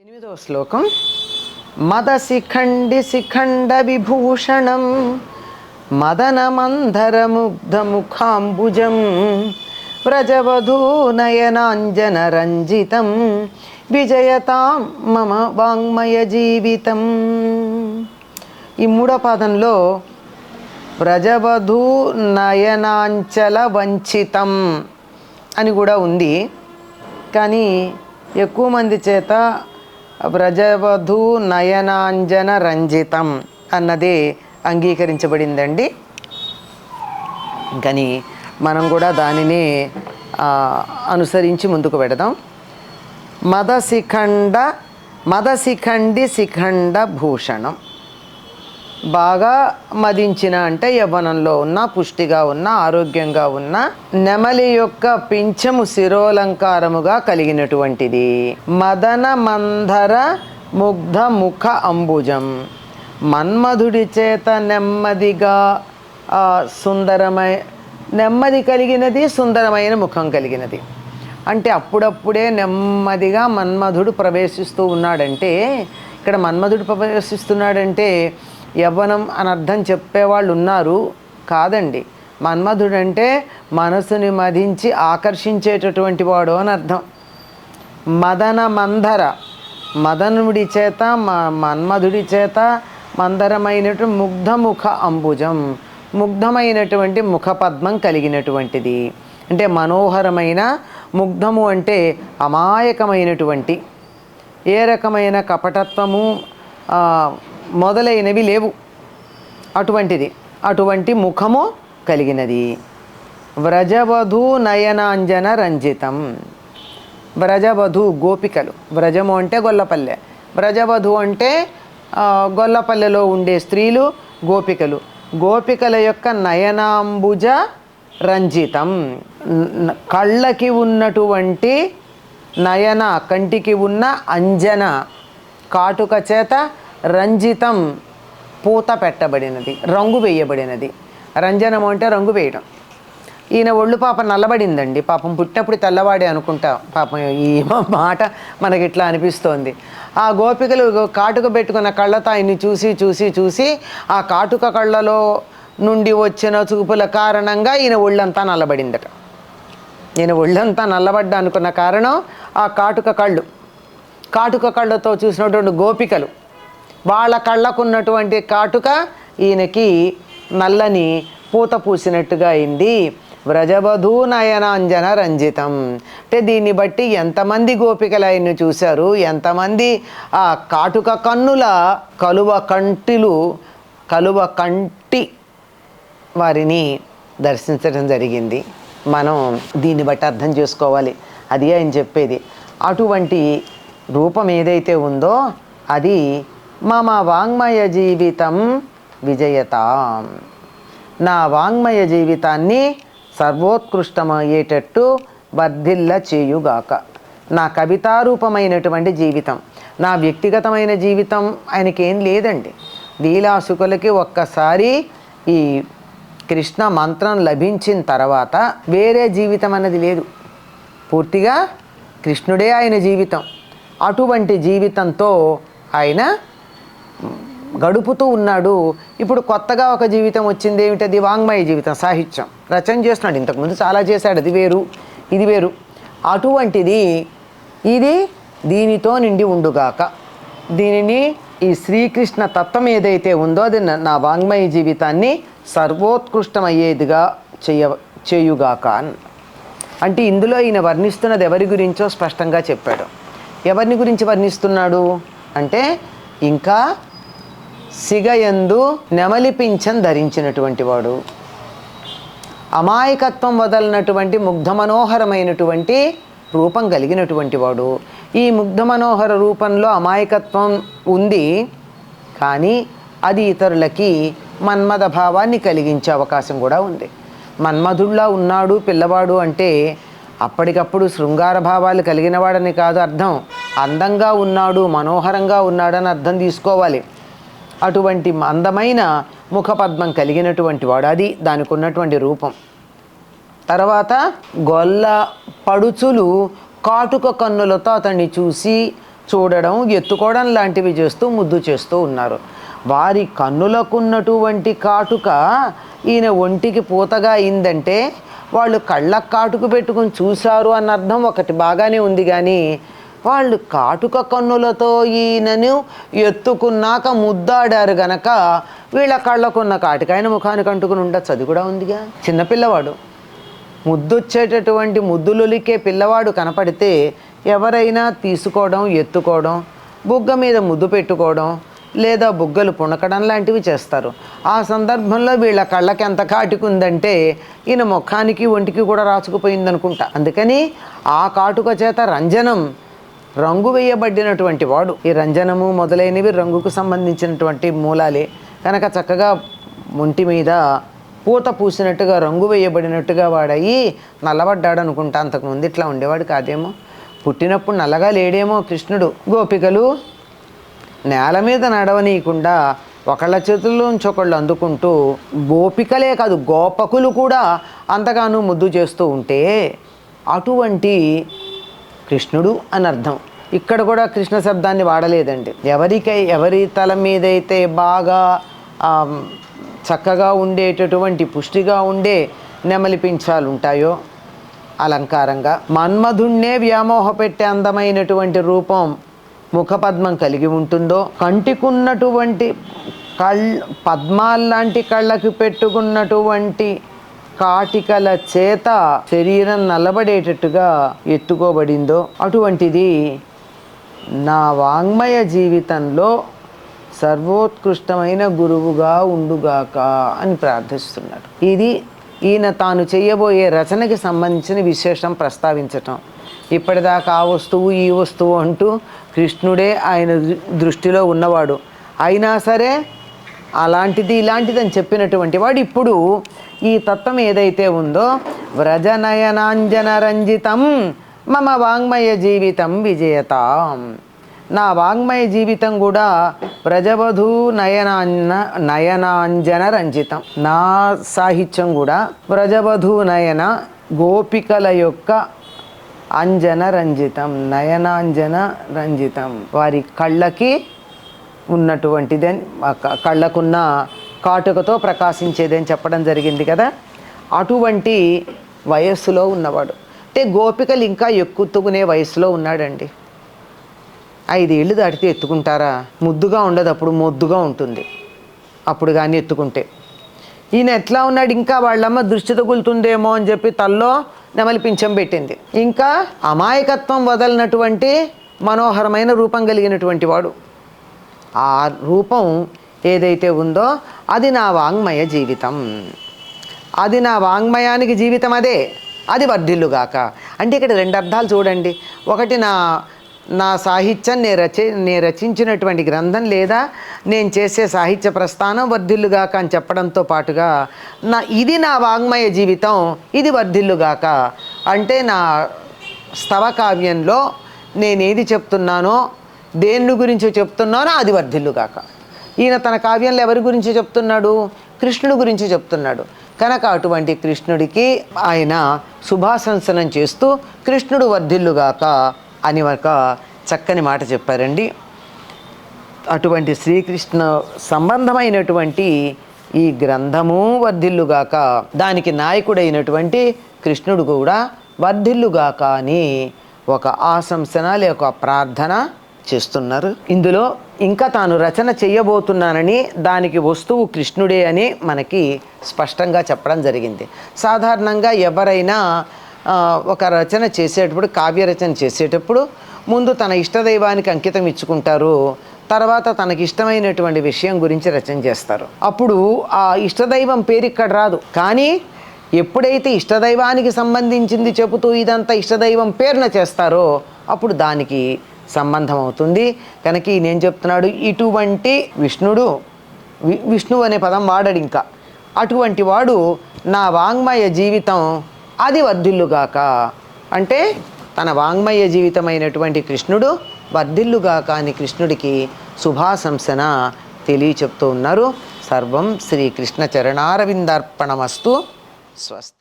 ఎనిమిదవ శ్లోకం. మదశిఖండి శిఖండ విభూషణం మదనమంధరముగ్ధముఖాంబుజం వ్రజవధూనయనాంజన రంజితం విజయతాం మమ వాంగ్మయ జీవితం. ఈ మూడో పాదంలో వ్రజవధూ నయనాంచల వంచితం అని కూడా ఉంది. కానీ ఎక్కువ మంది చేత వ్రజవధు నయనాంజన రంజితం అన్నది అంగీకరించబడిందండి. కానీ మనం కూడా దానిని అనుసరించి ముందుకు పెడదాం. మదశిఖండ మదశిఖండి శిఖండ భూషణం. బాగా మదించిన అంటే యవ్వనంలో ఉన్న పుష్టిగా ఉన్న ఆరోగ్యంగా ఉన్న నెమలి యొక్క పింఛము శిరోలంకారముగా కలిగినటువంటిది. మదన మంధర ముగ్ధ ముఖ అంబుజం. మన్మధుడి చేత నెమ్మదిగా సుందరమై నెమ్మది కలిగినది సుందరమైన ముఖం కలిగినది. అంటే అప్పుడప్పుడే నెమ్మదిగా మన్మధుడు ప్రవేశిస్తూ ఉన్నాడంటే ఇక్కడ మన్మధుడు ప్రవేశిస్తున్నాడంటే యవ్వనం అని అర్థం చెప్పేవాళ్ళు ఉన్నారు కాదండి. మన్మధుడు అంటే మనసుని మదించి ఆకర్షించేటటువంటి వాడు అని అర్థం. మదన మందర. మదనుడి చేత మ- మన్మధుడి చేత మందరమైనటు ముగ్ధముఖ అంబుజం. ముగ్ధమైనటువంటి ముఖపద్మం కలిగినటువంటిది. అంటే మనోహరమైన ముగ్ధము అంటే అమాయకమైనటువంటి ఏ రకమైన కపటత్వము మొదలైనవి లేవు. అటువంటిది. అటువంటి ముఖము కలిగినది. వ్రజవధూ నయనాంజన రంజితం. వ్రజవధు గోపికలు. వ్రజము అంటే గొల్లపల్లె. వ్రజవధు అంటే గొల్లపల్లెలో ఉండే స్త్రీలు గోపికలు. గోపికల యొక్క నయనాంబుజ రంజితం. కళ్ళకి ఉన్నటువంటి నయన కంటికి ఉన్న అంజన కాటుక చేత రంజితం పూత పెట్టబడినది రంగు వేయబడినది. రంజనము అంటే రంగు వేయడం ఈయన ఒళ్ళు పాప నల్లబడిందండి. పాపం పుట్టినప్పుడు తెల్లవాడే అనుకుంటా. పాపం ఈ మాట మనకి ఇట్లా అనిపిస్తోంది. ఆ గోపికలు కాటుక పెట్టుకున్న కళ్ళతో ఆయన్ని చూసి చూసి చూసి ఆ కాటుక కళ్ళలో నుండి వచ్చిన చూపుల కారణంగా ఈయన ఒళ్ళంతా నల్లబడిందట. నేను ఒళ్ళంతా నల్లబడ్డా అనుకున్న కారణం ఆ కాటుక కళ్ళు. కాటుక కళ్ళతో చూసినటువంటి గోపికలు. వాళ్ళ కళ్ళకున్నటువంటి కాటుక ఈయనకి నల్లని పూత పూసినట్టుగా అయింది. వ్రజవధూ నయనాంజన రంజితం. అంటే దీన్ని బట్టి ఎంతమంది గోపికలు ఆయన్ని చూశారు ఎంతమంది ఆ కాటుక కన్నుల కలువ కంటిలు కలువ కంటి వారిని దర్శించడం జరిగింది. మనం దీన్ని బట్టి అర్థం చేసుకోవాలి. అది ఆయన చెప్పేది. అటువంటి రూపం ఏదైతే ఉందో అది మమ వాంగ్మయ జీవితం విజయత. నా వాంగ్మయ జీవితాన్ని సర్వోత్కృష్టమయ్యేటట్టు వర్ధిల్ల చేయుగాక. నా కవితారూపమైనటువంటి జీవితం నా వ్యక్తిగతమైన జీవితం ఆయనకేం లేదండి. లీలాసుకులకి ఒక్కసారి ఈ కృష్ణ మంత్రం లభించిన తర్వాత వేరే జీవితం అన్నది లేదు. పూర్తిగా కృష్ణుడే ఆయన జీవితం. అటువంటి జీవితంతో ఆయన గడుపుతూ ఉన్నాడు. ఇప్పుడు కొత్తగా ఒక జీవితం వచ్చింది ఏమిటది వాంగ్మయ జీవితం సాహిత్యం. రచన చేస్తున్నాడు. ఇంతకుముందు చాలా చేశాడు. అది వేరు ఇది వేరు. అటువంటిది ఇది దీనితో నిండి ఉండుగాక దీనిని ఈ శ్రీకృష్ణ తత్వం ఏదైతే ఉందో అది నా- వాంగ్మయ జీవితాన్ని సర్వోత్కృష్టమయ్యేదిగా చేయ చేయుగాక అంటే ఇందులో ఈయన వర్ణిస్తున్నది ఎవరి గురించో స్పష్టంగా చెప్పాడు. ఎవరిని గురించి వర్ణిస్తున్నాడు? అంటే ఇంకా సిగయందు నెమలిపించం ధరించినటువంటి వాడు. అమాయకత్వం వదలనటువంటి ముగ్ధ మనోహరమైనటువంటి రూపం కలిగినటువంటి వాడు. ఈ ముగ్ధ మనోహర రూపంలో అమాయకత్వం ఉంది. కానీ అది ఇతరులకి మన్మథ భావాన్ని కలిగించే అవకాశం కూడా ఉంది. మన్మధుల్లా ఉన్నాడు పిల్లవాడు అంటే అప్పటికప్పుడు శృంగార భావాలు కలిగినవాడని కాదు అర్థం. అందంగా ఉన్నాడు మనోహరంగా ఉన్నాడని అర్థం తీసుకోవాలి. అటువంటి అందమైన ముఖపద్మం కలిగినటువంటి వాడు అది దానికి ఉన్నటువంటి రూపం. తర్వాత గొల్ల పడుచులు కాటుక కన్నులతో అతన్ని చూసి చూడడం ఎత్తుకోవడం లాంటివి చేస్తూ ముద్దు చేస్తూ ఉన్నారు. వారి కన్నులకున్నటువంటి కాటుక ఈయన ఒంటికి పూతగా అయిందంటే వాళ్ళు కళ్ళ కాటుకు పెట్టుకుని చూశారు అన్న అర్థం ఒకటి బాగానే ఉంది కానీ వాళ్ళు కాటుక కన్నులతో ఈయనను ఎత్తుకున్నాక ముద్దాడారు గనక వీళ్ళ కళ్ళకున్న కాటికాయన ముఖానికి అంటుకుని ఉండొచ్చు. అది కూడా ఉందిగా. చిన్నపిల్లవాడు ముద్దొచ్చేటటువంటి ముద్దులొలికే పిల్లవాడు కనపడితే ఎవరైనా తీసుకోవడం ఎత్తుకోవడం బుగ్గ మీద ముద్దు పెట్టుకోవడం లేదా బుగ్గలు పుణకడం లాంటివి చేస్తారు. ఆ సందర్భంలో వీళ్ళ కళ్ళకి ఎంత కాటుకుందంటే ఈయన ముఖానికి ఒంటికి కూడా రాచుకుపోయిందనుకుంటా. అందుకని ఆ కాటుక చేత రంజనం రంగు వేయబడినటువంటి వాడు. ఈ రంజనము మొదలైనవి రంగుకు సంబంధించినటువంటి మూలాలే. కనుక చక్కగా ఒంటి మీద పూత పూసినట్టుగా రంగు వేయబడినట్టుగా వాడయి నల్లబడ్డాడు అనుకుంటా అంతకుముందు ఇట్లా ఉండేవాడు కాదేమో. పుట్టినప్పుడు నల్లగా లేడేమో కృష్ణుడు. గోపికలు నేల మీద నడవనీయకుండా ఒకళ్ళ చేతుల్లోంచి ఒకళ్ళు అందుకుంటూ గోపికలే కాదు గోపకులు కూడా అంతగానూ ముద్దు చేస్తూ ఉంటే అటువంటి కృష్ణుడు అని అర్థం. ఇక్కడ కూడా కృష్ణ శబ్దాన్ని వాడలేదండి. ఎవరికై ఎవరి తల మీదైతే బాగా చక్కగా ఉండేటటువంటి పుష్టిగా ఉండే నెమలి పింఛాలు ఉంటాయో అలంకారంగా మన్మధుణ్ణే వ్యామోహ పెట్టే అందమైనటువంటి రూపం ముఖపద్మం కలిగి ఉంటుందో కంటికున్నటువంటి కళ్ పద్మాల్లాంటి కళ్ళకి పెట్టుకున్నటువంటి కాటికల చేత శరీరం నలబడేటట్టుగా ఎత్తుకోబడిందో అటువంటిది నా వాంగ్మయ జీవితంలో సర్వోత్కృష్టమైన గురువుగా ఉండుగాక అని ప్రార్థిస్తున్నాడు. ఇది ఈయన తాను చేయబోయే రచనకి సంబంధించిన విశేషం ప్రస్తావించటం. ఇప్పటిదాకా ఆ వస్తువు ఈ వస్తువు అంటూ కృష్ణుడే ఆయన దృష్టిలో ఉన్నవాడు. అయినా సరే అలాంటిది ఇలాంటిది అని చెప్పినటువంటి వాడు ఇప్పుడు ఈ తత్వం ఏదైతే ఉందో వ్రజనయనాంజన రంజితం మమ వాంగ్మయ జీవితం విజేతాం నా వాంగ్మయ జీవితం కూడా వ్రజవధూ నయనాన్న నయనాంజన రంజితం నా సాహిత్యం కూడా వ్రజవధూ నయన గోపికల యొక్క అంజన రంజితం నయనాంజన రంజితం వారి కళ్ళకి ఉన్నటువంటిదని ఆ కళ్ళకున్న కాటుకతో ప్రకాశించేదని చెప్పడం జరిగింది కదా. అటువంటి వయస్సులో ఉన్నవాడు. అంటే గోపికలు ఇంకా ఎక్కుతుకునే వయసులో ఉన్నాడండి. ఐదేళ్ళు దాటితే ఎత్తుకుంటారా? ముద్దుగా ఉండదు అప్పుడు మొద్దుగా ఉంటుంది. అప్పుడు కానీ ఎత్తుకుంటే. ఈయన ఎట్లా ఉన్నాడు? ఇంకా వాళ్ళమ్మ దృష్టి తగులుతుందేమో అని చెప్పి తల్లో నెమలి పింఛం పెట్టింది. ఇంకా అమాయకత్వం వదలినటువంటి మనోహరమైన రూపం కలిగినటువంటి వాడు. ఆ రూపం ఏదైతే ఉందో అది నా వాంగ్మయ జీవితం. అది నా వాంగ్మయానికి జీవితం అదే. అది వర్ధిల్లుగాక. అంటే ఇక్కడ రెండు అర్థాలు చూడండి. ఒకటి నా నా సాహిత్యం నేను రచి నేను రచించినటువంటి గ్రంథం లేదా నేను చేసే సాహిత్య ప్రస్థానం వర్ధిల్లుగాక అని చెప్పడంతో పాటుగా నా ఇది నా వాంగ్మయ జీవితం ఇది వర్ధిల్లుగాక. అంటే నా స్తవ కావ్యంలో నేనేది చెప్తున్నానో దేని గురించి చెప్తున్నానో అది వర్ధిల్లు కాక ఈయన తన కావ్యంలో ఎవరి గురించి చెప్తున్నాడు? కృష్ణుడి గురించి చెప్తున్నాడు. కనుక అటువంటి కృష్ణుడికి ఆయన శుభాశంసనం చేస్తూ కృష్ణుడు వర్ధిల్లుగాక అని ఒక చక్కని మాట చెప్పారండి. అటువంటి శ్రీకృష్ణ సంబంధమైనటువంటి ఈ గ్రంథము వర్ధిల్లుగాక దానికి నాయకుడైనటువంటి కృష్ణుడు కూడా వర్ధిల్లుగాక అని ఒక ఆశంసన లేక ప్రార్థన చేస్తున్నారు. ఇందులో ఇంకా తాను రచన చేయబోతున్నానని దానికి వస్తువు కృష్ణుడే అని మనకి స్పష్టంగా చెప్పడం జరిగింది. సాధారణంగా ఎవరైనా ఒక రచన చేసేటప్పుడు కావ్య రచన చేసేటప్పుడు ముందు తన ఇష్టదైవానికి అంకితం ఇచ్చుకుంటారు. తర్వాత తనకి ఇష్టమైనటువంటి విషయం గురించి రచన చేస్తారు. అప్పుడు ఆ ఇష్టదైవం పేరు ఇక్కడ రాదు. కానీ ఎప్పుడైతే ఇష్టదైవానికి సంబంధించింది చెబుతూ ఇదంతా ఇష్టదైవం పేరున చేస్తారో అప్పుడు దానికి సంబంధం అవుతుంది కనుక ఈయన ఏం చెప్తున్నాడు? ఇటువంటి విష్ణుడు వి- విష్ణువు అనే పదం వాడడు ఇంకా. అటువంటి వాడు నా వాంగ్మయ జీవితం అది వర్ధిల్లుగాక. అంటే తన వాంగ్మయ జీవితమైనటువంటి కృష్ణుడు వర్ధిల్లుగాక అని కృష్ణుడికి శుభాశంసన తెలియ చెప్తూ ఉన్నారు. సర్వం శ్రీకృష్ణ చరణారవిందార్పణమస్తు స్వస్తి.